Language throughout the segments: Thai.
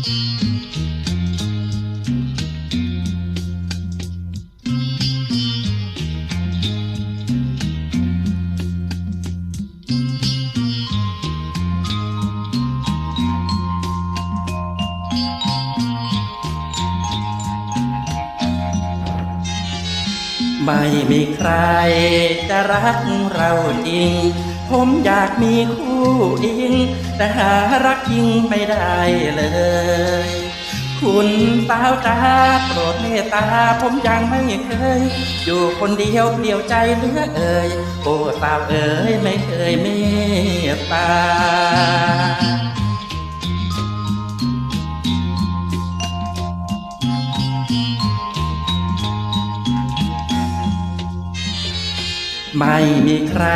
ไม่มีใครจะรักเราจริง ผมอยากมีคู่อิง แต่หารักยิงไม่ได้เลย คุณสาวจ้าโปรดเมตตา ผมยังไม่เคย อยู่คนเดียวเปลี่ยวใจเลือเอ่ย โอ้สาวเอ๋ยไม่เคยเมตตา ไม่มีใคร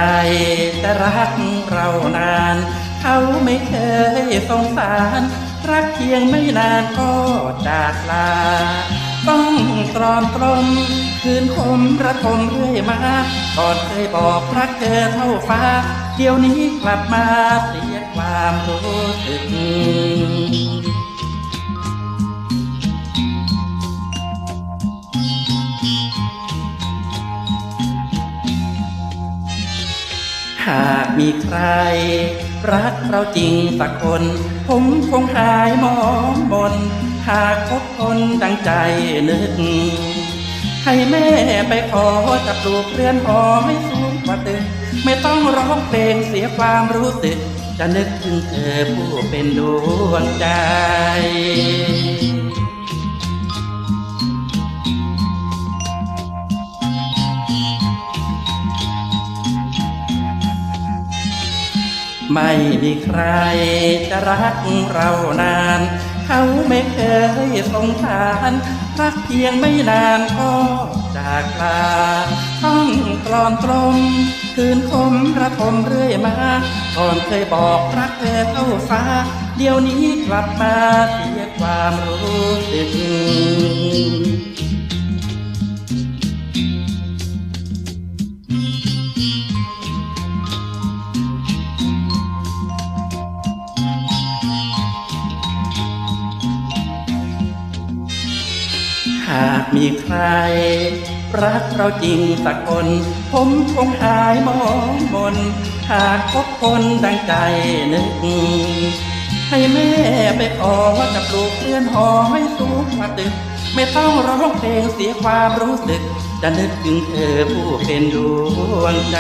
จะรักเรานาน เขาไม่เคยสงสาร รักเพียงไม่นานก็จากลา ต้องตรอมตรม คืนคมระทมเรื่อยมาก่อนเคยบอกรักเธอเท่าฟ้า เดี๋ยวนี้กลับมาเสียความรู้สึก หากมีใคร รักเราจริงสักคน ผมคงหายมองมนหากพบคนดังใจนึก ให้แม่ไปขอจะปลูกเรือนหอไม่สูงกว่าตึกไม่ต้องร้องเพลงเสียความรู้สึก จะนึกถึงเธอผู้เป็นดวงใจ ไม่มีใครจะรักเรานาน เขาไม่เคยสงสาร รักเพียงไม่นานก็จากลาต้องกลอนตรมคืนคมระทมเรื่อยมาก่อนเคยบอกรักเธอเท่าฟ้า เดี๋ยวนี้กลับมาเสียความรู้สึก หากมีใคร รักเราจริงสักคน ผมคงหายมองมน หากพบคนดังใจนึก ให้แม่ไปขอจะปลูกเรือนหอให้สูงกว่าตึก ไม่ต้องร้องเพลงเสียความรู้สึก จะนึกถึงเธอผู้เป็นดวงใจ